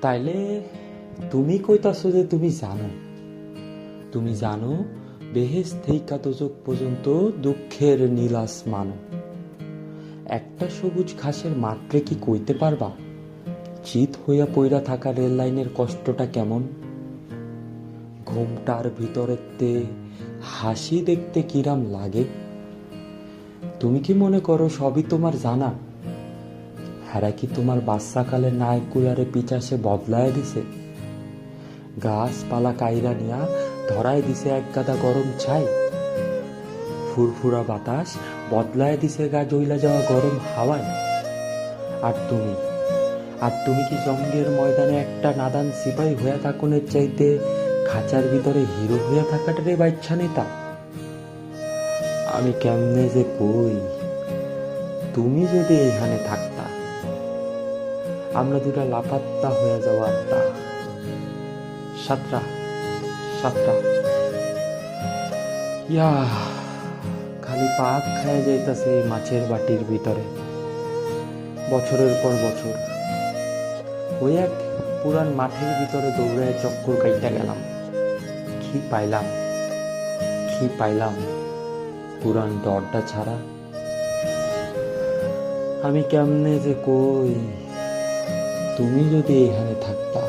তাইলে তুমি কইতাছো যে তুমি জানো। তুমি জানো বেহেস থেইকা দোজক পর্যন্ত দুঃখের নীলাস আসমান একটা সবুজ ঘাসের মাত্রে কি কইতে পারবা? চিত হইয়া পইরা থাকা রেল লাইনের কষ্টটা কেমন? ঘুমটার ভিতরেতে হাসি দেখতে কিরাম লাগে। তুমি কি মনে করো সবই তোমার জানা? হ্যারা কি তোমার বাচ্চাকালে নায়ক কুলারে পিচাসে বদলায় দিছে? গাছপালা কাইরা নিয়া ধরায় দিছে এক গাদা গরম ছাই। ফুরফুরা বাতাস বদলায় দিছে গা জইলা যাওয়া গরম হাওয়ায়। আর তুমি? আর তুমি কি জঙ্গের ময়দানে একটা নাদান সিপাই হইয়া থাকুনের চাইতে খাঁচার ভিতরে হিরো হইয়া থাকাটারে বাচ্চা নেতা? আমি কেমনে যে কই? তুমি যদি এখানে থাকতা আমরা দুটা লাপাত্তা হয়ে যাওয়া আত্মা। সাতটা সাতটা। ইয়া, খালি পাক খায় যাইতাছে এই মাছের বাটির ভিতরে। বছরের পর বছর। ওই এক পুরান মাঠের ভিতরে দৌড়ায় চক্কর কাইটা গেলাম। কি পাইলাম? কি পাইলাম? পুরান ডরটা ছাড়া। আমি কেমনে যে কই? তুমি যদি এখানে থাকতা